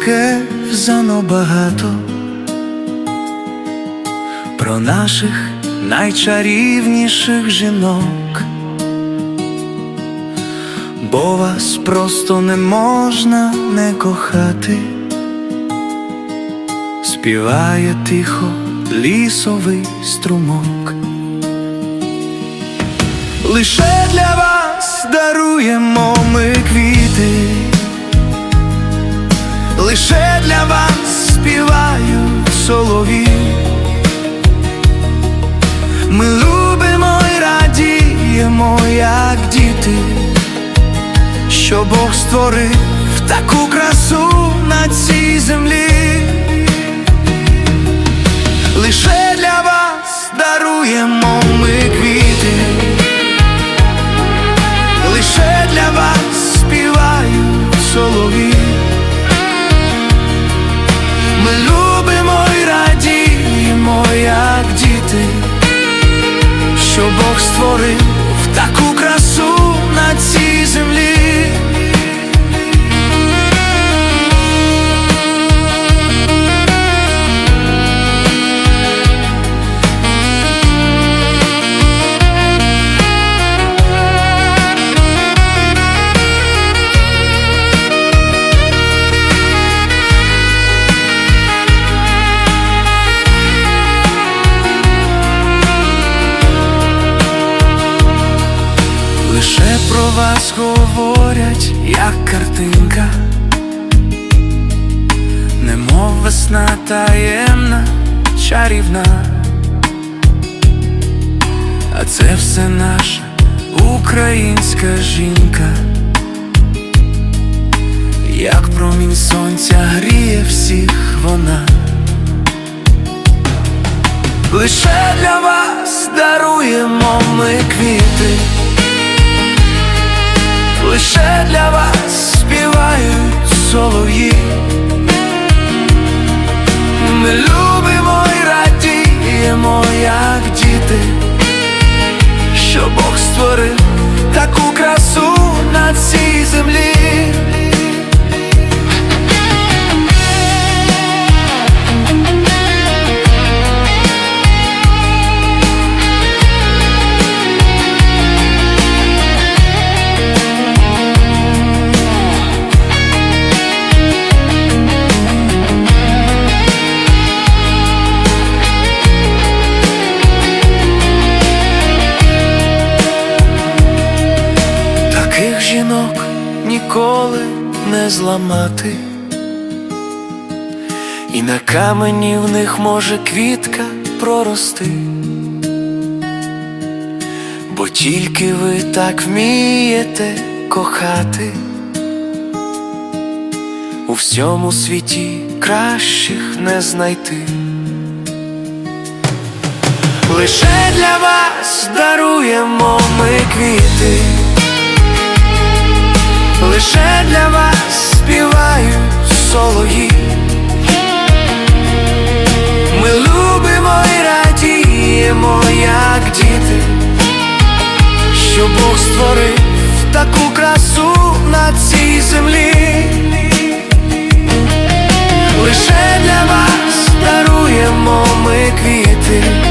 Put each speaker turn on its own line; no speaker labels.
сказано багато. Про наших найчарівніших жінок, бо вас просто не можна не кохати, співає тихо лісовий струмок. Лише для вас даруємо ми квіти, лише для вас співають солові. Ми любимо і радіємо, як діти, що Бог створив таку красу на цій землі. Лише що Бог створив вас говорять, як картинка, немов весна таємна, чарівна, а це все наша українська жінка, як промінь сонця гріє всіх вона. Лише для вас даруємо ми квіти. Лише для вас співають солов'ї. Таких ніколи не зламати, і на камені в них може квітка прорости, бо тільки ви так вмієте кохати, у всьому світі кращих не знайти. Лише для вас даруємо ми квіти. Бог створив таку красу на цій землі. Лише для вас даруємо ми квіти.